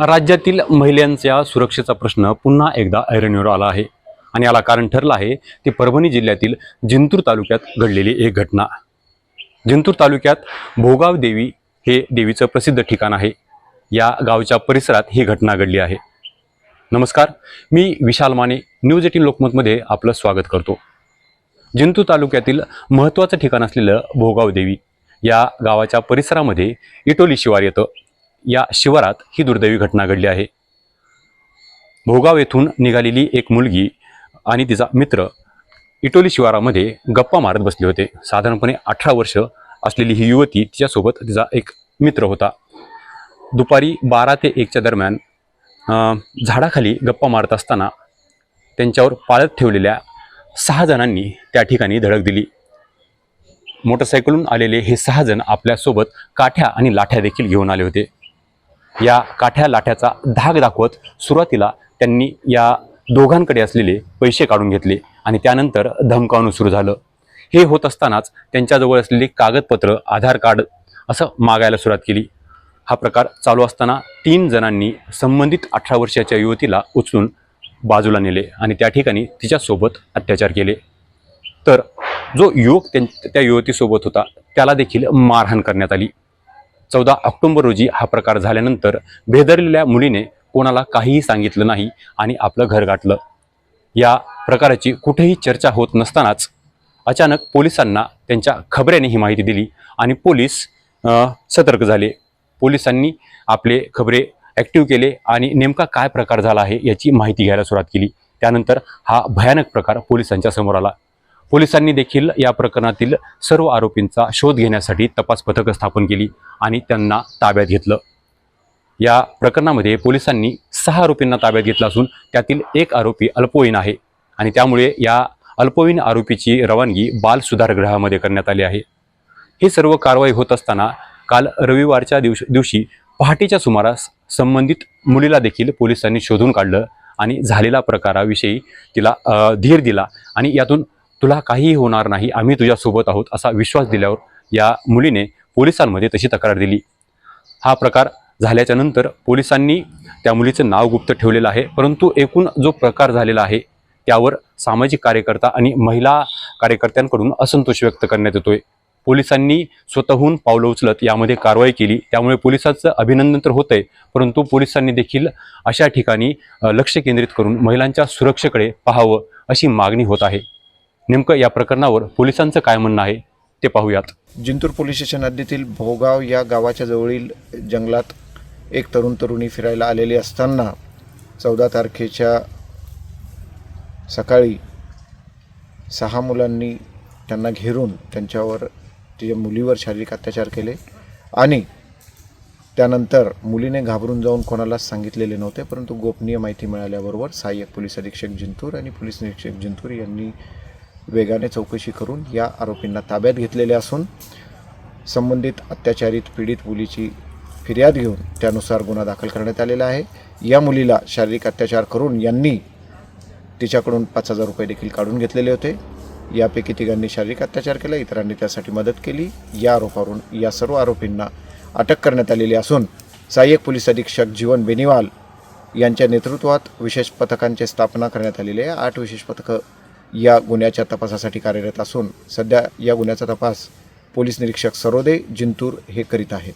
राज्यातील महिलांच्या सुरक्षेचा प्रश्न पुन्हा एकदा ऐरणीवर आला आहे. आणि याला कारण ठरलं आहे ती परभणी जिल्ह्यातील जिंतूर तालुक्यात घडलेली एक घटना. जिंतूर तालुक्यात भोगाव देवी हे देवीचं प्रसिद्ध ठिकाण आहे. या गावच्या परिसरात ही घटना घडली आहे. नमस्कार मी विशाल माने न्यूज एटीन लोकमतमध्ये आपलं स्वागत करतो. जिंतूर तालुक्यातील महत्त्वाचं ठिकाण असलेलं भोगाव देवी या गावाच्या परिसरामध्ये इटोली शिवार येतं. या शिवारात ही दुर्दैवी घटना घडली आहे. भोगाव येथून निघालेली एक मुलगी आणि तिचा मित्र इटोली शिवारामध्ये गप्पा मारत बसले होते. साधारणपणे अठरा वर्ष असलेली ही युवती तिच्यासोबत तिचा एक मित्र होता. दुपारी बारा ते एकच्या दरम्यान झाडाखाली गप्पा मारत असताना त्यांच्यावर पाळत ठेवलेल्या सहा जणांनी त्या ठिकाणी धडक दिली. मोटरसायकलून आलेले हे सहा जण आपल्यासोबत काठ्या आणि लाठ्या देखील घेऊन आले होते. या काठ्या लाठ्याचा धाक दाखवत सुरुवातीला त्यांनी या दोघांकडे असलेले पैसे काढून घेतले आणि त्यानंतर धमकावणं सुरू झालं. हे होत असतानाच त्यांच्याजवळ असलेले कागदपत्र आधार कार्ड असं मागायला सुरुवात केली. हा प्रकार चालू असताना तीन जणांनी संबंधित अठरा वर्षाच्या युवतीला उचलून बाजूला नेले आणि त्या ठिकाणी तिच्यासोबत अत्याचार केले. तर जो युवक त्यां त्या युवतीसोबत होता त्याला देखील मारहाण करण्यात आली. चौदा ऑक्टोबर रोजी हा प्रकार झाल्यानंतर भेदरलेल्या मुलीने कोणाला काहीही सांगितलं नाही आणि आपलं घर गाठलं. या प्रकाराची कुठेही चर्चा होत नसतानाच अचानक पोलिसांना त्यांच्या खबऱ्याने ही माहिती दिली आणि पोलीस सतर्क झाले. पोलिसांनी आपले खबरे ॲक्टिव्ह केले आणि नेमका काय प्रकार झाला आहे याची माहिती घ्यायला सुरुवात केली. त्यानंतर हा भयानक प्रकार पोलिसांच्या समोर आला. पोलिसांनी देखील या प्रकरणातील सर्व आरोपींचा शोध घेण्यासाठी तपास पथकं स्थापन केली आणि त्यांना ताब्यात घेतलं. या प्रकरणामध्ये पोलिसांनी सहा आरोपींना ताब्यात घेतलं असून त्यातील एक आरोपी अल्पवयीन आहे आणि त्यामुळे या अल्पवयीन आरोपीची रवानगी बाल सुधारगृहामध्ये करण्यात आली आहे. ही सर्व कारवाई होत असताना काल रविवारच्या दिवशी दिवशी पहाटेच्या सुमारास संबंधित मुलीला देखील पोलिसांनी शोधून काढलं आणि झालेल्या प्रकाराविषयी तिला धीर दिला आणि यातून तुला काहीही होणार नाही आम्ही तुझ्यासोबत आहोत असा विश्वास दिल्यावर या मुलीने पोलिसांमध्ये तशी तक्रार दिली. हा प्रकार झाल्याच्यानंतर पोलिसांनी त्या मुलीचं नाव गुप्त ठेवलेलं आहे परंतु एकूण जो प्रकार झालेला आहे त्यावर सामाजिक कार्यकर्ता आणि महिला कार्यकर्त्यांकडून असंतोष व्यक्त करण्यात येतोय. पोलिसांनी स्वतःहून पावलं उचलत यामध्ये कारवाई केली त्यामुळे पोलिसांचं अभिनंदन तर होतंय परंतु पोलिसांनी देखील अशा ठिकाणी लक्ष केंद्रित करून महिलांच्या सुरक्षेकडे पाहावं अशी मागणी होत आहे. नेमकं या प्रकरणावर पोलिसांचं काय म्हणणं आहे ते पाहूयात. जिंतूर पोलीस स्टेशन हद्दीतील भोगाव या गावाच्या जवळील जंगलात एक तरुण तरुणी फिरायला आलेली असताना चौदा तारखेच्या सकाळी सहा मुलांनी त्यांना घेरून त्यांच्यावर तिच्या मुलीवर शारीरिक अत्याचार केले आणि त्यानंतर मुलीने घाबरून जाऊन कोणालाच सांगितलेले नव्हते परंतु गोपनीय माहिती मिळाल्याबरोबर सहाय्यक पोलीस अधीक्षक जिंतूर आणि पोलीस निरीक्षक जिंतूर यांनी वेगाने चौकशी करून या आरोपींना ताब्यात घेतलेले असून संबंधित अत्याचारित पीडित मुलीची फिर्याद घेऊन त्यानुसार गुन्हा दाखल करण्यात आलेला आहे. या मुलीला शारीरिक अत्याचार करून यांनी तिच्याकडून पाच हजार रुपये देखील काढून घेतलेले होते. यापैकी तिघांनी शारीरिक अत्याचार केला इतरांनी त्यासाठी मदत केली. या आरोपावरून या सर्व आरोपींना अटक करण्यात आलेली असून सहाय्यक पोलीस अधीक्षक जीवन बेनिवाल यांच्या नेतृत्वात विशेष पथकांची स्थापना करण्यात आलेली आहे. आठ विशेष पथकं या गुन्ह्याच्या तपासासाठी कार्यरत असून सध्या या गुन्ह्याचा तपास पोलीस निरीक्षक सरोदे जिंतूर हे करीत आहेत.